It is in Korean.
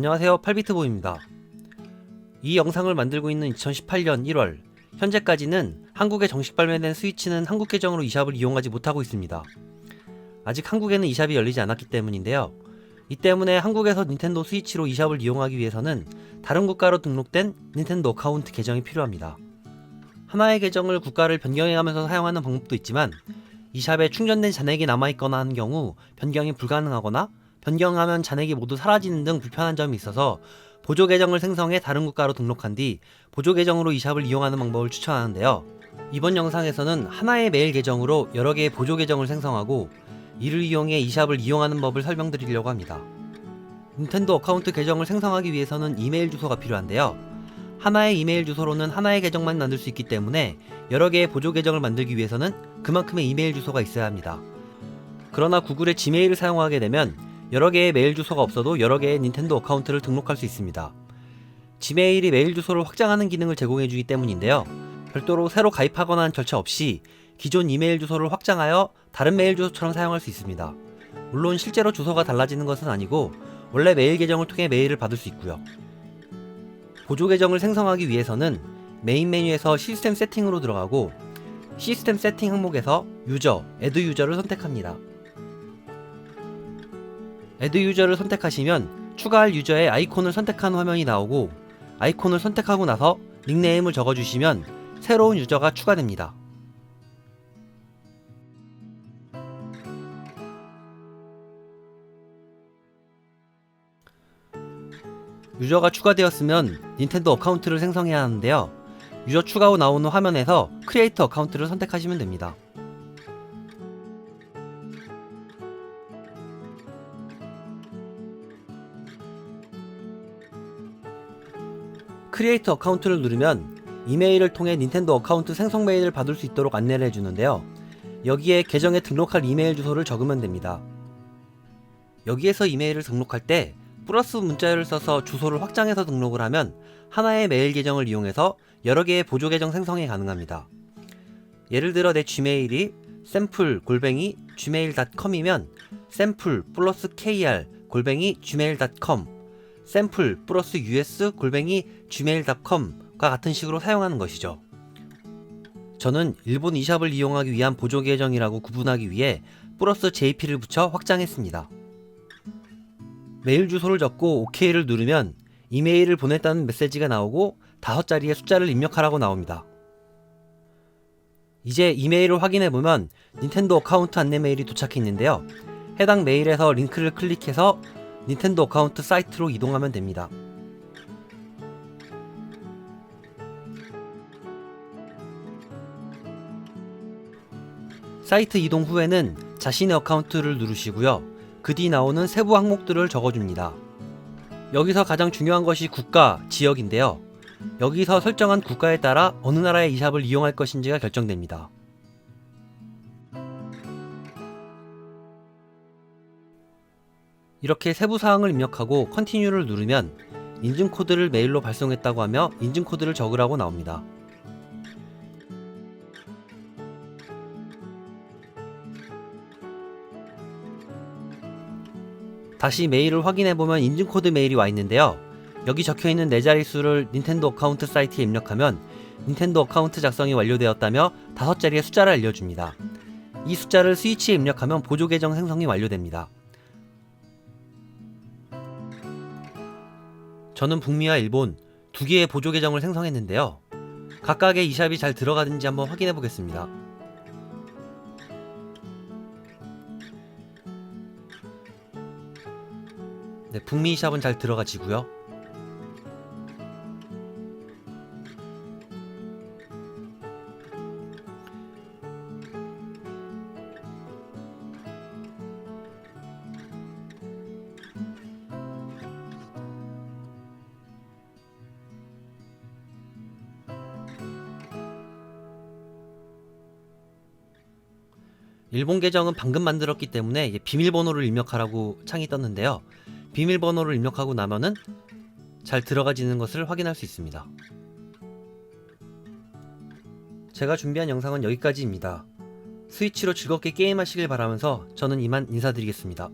안녕하세요 8비트보입니다. 이 영상을 만들고 있는 2018년 1월 현재까지는 한국에 정식 발매된 스위치는 한국 계정으로 e샵을 이용하지 못하고 있습니다. 아직 한국에는 e샵이 열리지 않았기 때문인데요. 이 때문에 한국에서 닌텐도 스위치로 e샵을 이용하기 위해서는 다른 국가로 등록된 닌텐도 어카운트 계정이 필요합니다. 하나의 계정을 국가를 변경해가면서 사용하는 방법도 있지만 e샵에 충전된 잔액이 남아있거나 하는 경우 변경이 불가능하거나 변경하면 잔액이 모두 사라지는 등 불편한 점이 있어서 보조 계정을 생성해 다른 국가로 등록한 뒤 보조 계정으로 e샵을 이용하는 방법을 추천하는데요. 이번 영상에서는 하나의 메일 계정으로 여러 개의 보조 계정을 생성하고 이를 이용해 e샵을 이용하는 법을 설명드리려고 합니다. 닌텐도 어카운트 계정을 생성하기 위해서는 이메일 주소가 필요한데요. 하나의 이메일 주소로는 하나의 계정만 만들 수 있기 때문에 여러 개의 보조 계정을 만들기 위해서는 그만큼의 이메일 주소가 있어야 합니다. 그러나 구글의 지메일을 사용하게 되면 여러 개의 메일 주소가 없어도 여러 개의 닌텐도 어카운트를 등록할 수 있습니다. 지메일이 메일 주소를 확장하는 기능을 제공해주기 때문인데요. 별도로 새로 가입하거나 하는 절차 없이 기존 이메일 주소를 확장하여 다른 메일 주소처럼 사용할 수 있습니다. 물론 실제로 주소가 달라지는 것은 아니고 원래 메일 계정을 통해 메일을 받을 수 있고요. 보조 계정을 생성하기 위해서는 메인 메뉴에서 시스템 세팅으로 들어가고 시스템 세팅 항목에서 유저, 애드 유저를 선택합니다. 애드 유저를 선택하시면 추가할 유저의 아이콘을 선택한 화면이 나오고 아이콘을 선택하고 나서 닉네임을 적어주시면 새로운 유저가 추가됩니다. 유저가 추가되었으면 닌텐도 어카운트를 생성해야 하는데요. 유저 추가 후 나오는 화면에서 크리에이터 어카운트를 선택하시면 됩니다. 크리에이터 어카운트를 누르면 이메일을 통해 닌텐도 어카운트 생성 메일을 받을 수 있도록 안내를 해주는데요. 여기에 계정에 등록할 이메일 주소를 적으면 됩니다. 여기에서 이메일을 등록할 때 플러스 문자열을 써서 주소를 확장해서 등록을 하면 하나의 메일 계정을 이용해서 여러 개의 보조 계정 생성이 가능합니다. 예를 들어 내 gmail이 샘플 골뱅이 gmail.com이면 샘플 플러스 kr 골뱅이 gmail.com 샘플 플러스 us 골뱅이 gmail.com과 같은 식으로 사용하는 것이죠. 저는 일본 e샵을 이용하기 위한 보조 계정이라고 구분하기 위해 플러스 jp를 붙여 확장했습니다. 메일 주소를 적고 OK를 누르면 이메일을 보냈다는 메시지가 나오고 다섯 자리의 숫자를 입력하라고 나옵니다. 이제 이메일을 확인해 보면 닌텐도 어카운트 안내 메일이 도착해 있는데요. 해당 메일에서 링크를 클릭해서 닌텐도 어카운트 사이트로 이동하면 됩니다. 사이트 이동 후에는 자신의 어카운트를 누르시고요. 그 뒤 나오는 세부 항목들을 적어줍니다. 여기서 가장 중요한 것이 국가, 지역인데요. 여기서 설정한 국가에 따라 어느 나라의 이샵을 이용할 것인지가 결정됩니다. 이렇게 세부 사항을 입력하고 컨티뉴를 누르면 인증 코드를 메일로 발송했다고 하며 인증 코드를 적으라고 나옵니다. 다시 메일을 확인해보면 인증코드 메일이 와 있는데요. 여기 적혀있는 네 자릿수를 닌텐도 어카운트 사이트에 입력하면 닌텐도 어카운트 작성이 완료되었다며 다섯 자리의 숫자를 알려줍니다. 이 숫자를 스위치에 입력하면 보조 계정 생성이 완료됩니다. 저는 북미와 일본 두 개의 보조 계정을 생성했는데요. 각각의 이샵이 잘 들어가는지 한번 확인해 보겠습니다. 네, 북미 샵은 잘 들어가지고요. 일본 계정은 방금 만들었기 때문에 비밀번호를 입력하라고 창이 떴는데요. 비밀번호를 입력하고 나면은 잘 들어가지는 것을 확인할 수 있습니다. 제가 준비한 영상은 여기까지입니다. 스위치로 즐겁게 게임하시길 바라면서 저는 이만 인사드리겠습니다.